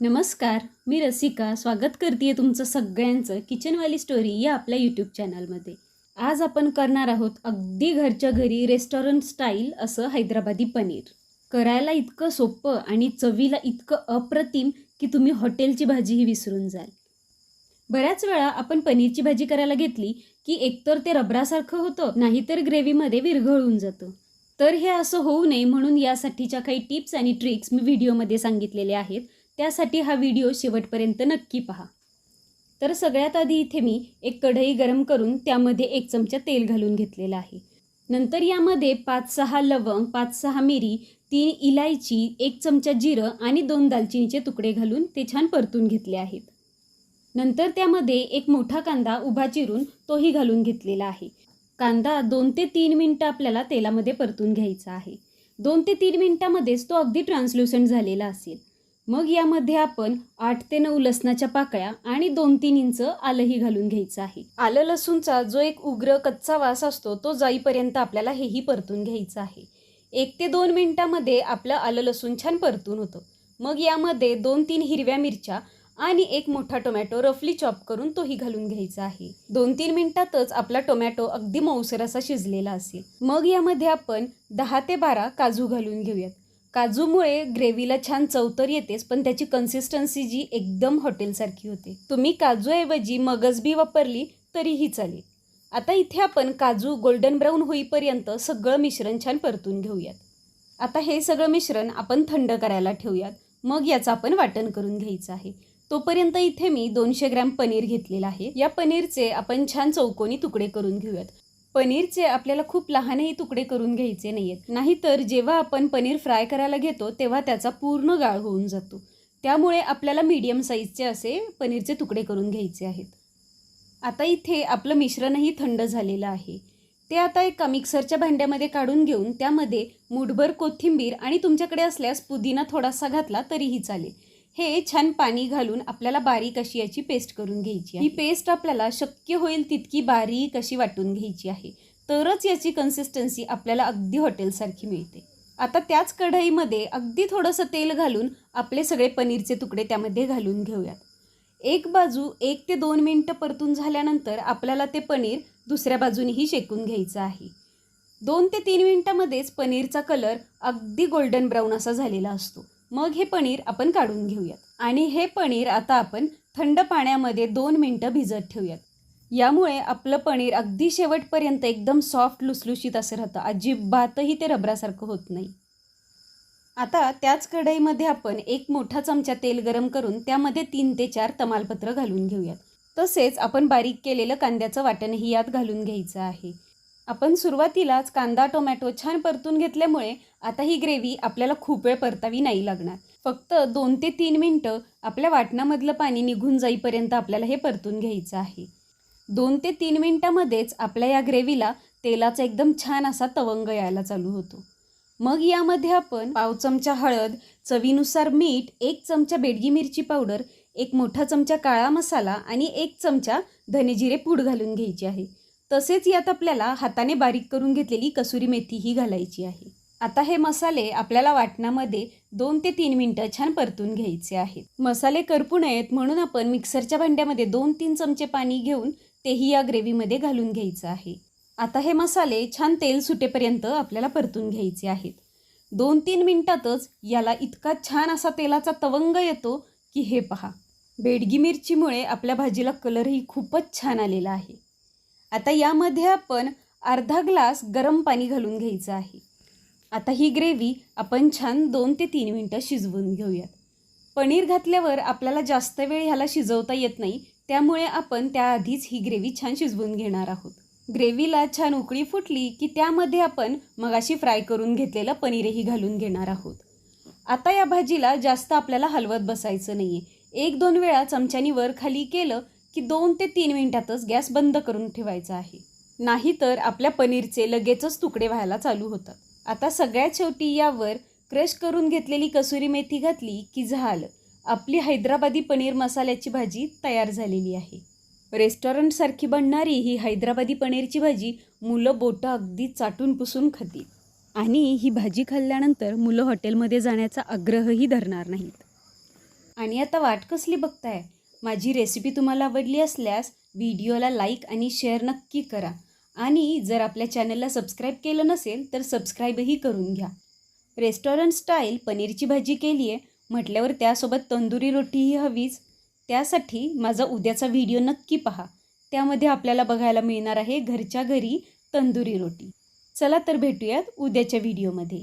नमस्कार मी रसिका. स्वागत करते तुमचं सगळ्यांचं किचनवाली स्टोरी या आपल्या यूट्यूब चॅनलमध्ये आज आपण करणार आहोत अगदी घरच्या घरी रेस्टॉरंट स्टाईल असं हैदराबादी पनीर. करायला इतकं सोपं आणि चवीला इतकं अप्रतिम की तुम्ही हॉटेलची भाजीही विसरून जाल. बऱ्याच वेळा आपण पनीरची भाजी करायला घेतली की एकतर ते रबरासारखं होतं नाहीतर ग्रेव्हीमध्ये विरघळून जातं. तर हे असं होऊ नये म्हणून यासाठीच्या काही टिप्स आणि ट्रिक्स मी व्हिडिओमध्ये सांगितलेले आहेत. त्यासाठी हा व्हिडिओ शेवटपर्यंत नक्की पहा. तर सगळ्यात आधी इथे मी एक कढई गरम करून त्यामध्ये एक चमचा तेल घालून घेतलेलं आहे. नंतर यामध्ये पाच सहा लवंग पाच सहा मिरी तीन इलायची एक चमचा जिरं आणि दोन दालचिनीचे तुकडे घालून ते छान परतून घेतले आहेत. नंतर त्यामध्ये एक मोठा कांदा उभा चिरून तोही घालून घेतलेला आहे. कांदा दोन ते तीन मिनटं आपल्याला तेलामध्ये परतून घ्यायचा आहे. दोन ते तीन मिनटामध्येच तो अगदी ट्रान्सल्युसंट झालेला असेल. मग यामध्ये आपण आठ ते नऊ लसणाच्या पाकळ्या आणि दोन तीन इंच आलंही घालून घ्यायचं आहे. आलं लसूणचा जो एक उग्र कच्चा वास असतो तो जाईपर्यंत आपल्याला हेही परतून घ्यायचं आहे. एक ते दोन मिनिटामध्ये आपलं आलं लसूण छान परतून होतं. मग यामध्ये दोन तीन हिरव्या मिरच्या आणि एक मोठा टोमॅटो रफली चॉप करून तोही घालून घ्यायचा आहे. दोन तीन मिनिटातच आपला टोमॅटो अगदी मऊसर असा शिजलेला असेल. मग यामध्ये आपण दहा ते बारा काजू घालून घेऊयात. काजूमुळे ग्रेव्हीला छान चवतर येतेच पण त्याची कन्सिस्टन्सी जी एकदम हॉटेलसारखी होते. तुम्ही काजूऐवजी मगजबी वापरली तरीही चालेल. आता इथे आपण काजू गोल्डन ब्राऊन होईपर्यंत सगळं मिश्रण छान परतून घेऊयात. आता हे सगळं मिश्रण आपण थंड करायला ठेवूयात. मग याचं आपण वाटण करून घ्यायचं आहे. तोपर्यंत इथे मी दोनशे ग्रॅम पनीर घेतलेलं आहे. या पनीरचे आपण छान चौकोनी तुकडे करून घेऊयात. पनीरचे आपल्याला खूप लहानही तुकडे करून घ्यायचे नाही आहेत नाहीतर जेव्हा आपण पनीर फ्राय करायला घेतो तेव्हा त्याचा पूर्ण गाळ होऊन जातो. त्यामुळे आपल्याला मीडियम साईजचे असे पनीरचे तुकडे करून घ्यायचे आहेत. आता इथे आपलं मिश्रणही थंड झालेलं आहे. ते आता एका मिक्सरच्या भांड्यामध्ये काढून घेऊन त्यामध्ये मुठभर कोथिंबीर आणि तुमच्याकडे असल्यास पुदिना थोडासा घातला तरीही चालेल. हे छान पाणी घालून आपल्याला बारीक अशी याची पेस्ट करून घ्यायची ही पेस्ट आपल्याला शक्य होईल तितकी बारीक अशी वाटून घ्यायची आहे. तरच याची कन्सिस्टन्सी आपल्याला अगदी हॉटेलसारखी मिळते. आता त्याच कढईमध्ये अगदी थोडंसं तेल घालून आपले सगळे पनीरचे तुकडे त्यामध्ये घालून घेऊयात. एक बाजू एक ते दोन मिनटं परतून झाल्यानंतर आपल्याला ते पनीर दुसऱ्या बाजूनेही शेकून घ्यायचं आहे. दोन ते तीन मिनटामध्येच पनीरचा कलर अगदी गोल्डन ब्राऊन असा झालेला असतो. मग हे पनीर आपण काढून घेऊयात. आणि हे पनीर आता आपण थंड पाण्यामध्ये दोन मिनटं भिजत ठेवूयात. यामुळे आपलं पनीर अगदी शेवटपर्यंत एकदम सॉफ्ट लुसलुशीत असं राहतं. अजिबातही ते रबरासारखं होत नाही. आता त्याच कढईमध्ये आपण एक मोठा चमचा तेल गरम करून त्यामध्ये तीन ते चार तमालपत्र घालून घेऊयात. तसेच आपण बारीक केलेलं कांद्याचं वाटणही यात घालून घ्यायचं आहे. आपण सुरुवातीलाच कांदा टोमॅटो छान परतून घेतल्यामुळे आता ही ग्रेव्ही आपल्याला खूप वेळ परतावी नाही लागणार. फक्त दोन ते तीन मिनटं आपल्या वाटणामधलं पाणी निघून जाईपर्यंत आपल्याला हे परतून घ्यायचं आहे. दोन ते तीन मिनटामध्येच आपल्या या ग्रेव्हीला तेलाचा एकदम छान असा तवंग यायला चालू होतो. मग यामध्ये आपण पाव चमचा हळद चवीनुसार मीठ एक चमचा बेडगी मिरची पावडर एक मोठा चमचा काळा मसाला आणि एक चमचा धनेजिरे पूड घालून घ्यायची आहे. तसेच यात आपल्याला हाताने बारीक करून घेतलेली कसुरी मेथीही घालायची आहे. आता हे मसाले आपल्याला वाटणामध्ये दोन ते तीन मिनटं छान परतून घ्यायचे आहेत. मसाले करपू नयेत म्हणून आपण मिक्सरच्या भांड्यामध्ये दोन तीन चमचे पाणी घेऊन तेही या ग्रेव्हीमध्ये घालून घ्यायचं आहे. आता हे मसाले छान तेल सुटेपर्यंत आपल्याला परतून घ्यायचे आहेत. दोन तीन मिनटातच याला इतका छान असा तेलाचा तवंग येतो की हे पहा. बेडगी मिरचीमुळे आपल्या भाजीला कलरही खूपच छान आलेला आहे. आता यामध्ये आपण अर्धा ग्लास गरम पाणी घालून घ्यायचं आहे. आता ही ग्रेव्ही आपण छान दोन ते तीन मिनटं शिजवून घेऊयात. पनीर घातल्यावर आपल्याला जास्त वेळ ह्याला शिजवता येत नाही त्यामुळे आपण त्याआधीच ही ग्रेव्ही छान शिजवून घेणार आहोत. ग्रेव्हीला छान उकळी फुटली की त्यामध्ये आपण मगाशी फ्राय करून घेतलेलं पनीरही घालून घेणार आहोत. आता या भाजीला जास्त आपल्याला हलवत बसायचं नाही आहे एक दोन वेळा चमच्यानी वर खाली केलं की दोन ते तीन मिनिटातच गॅस बंद करून ठेवायचा आहे. नाहीतर आपल्या पनीरचे लगेचच तुकडे व्हायला चालू होतात. आता सगळ्यात शेवटी यावर क्रश करून घेतलेली कसुरी मेथी घातली की झालं. आपली हैदराबादी पनीर मसाल्याची भाजी तयार झालेली आहे. रेस्टॉरंटसारखी बनणारी ही हैदराबादी पनीरची भाजी मुलं बोटं अगदी चाटून पुसून खातील. आणि ही भाजी खाल्ल्यानंतर मुलं हॉटेलमध्ये जाण्याचा आग्रहही धरणार नाहीत. आणि आता वाट कसली बघताय? माझी रेसिपी तुम्हाला आवडली असल्यास व्हिडिओला लाईक आणि शेअर नक्की करा. आणि जर आपल्या चॅनलला सबस्क्राईब केलं नसेल तर सबस्क्राईबही करून घ्या. रेस्टॉरंट स्टाईल पनीरची भाजी केली आहे म्हटल्यावर त्यासोबत तंदुरी रोटीही हवीच. त्यासाठी माझा उद्याचा व्हिडिओ नक्की पहा. त्यामध्ये आपल्याला बघायला मिळणार आहे घरच्या घरी तंदुरी रोटी. चला तर भेटूयात उद्याच्या व्हिडिओमध्ये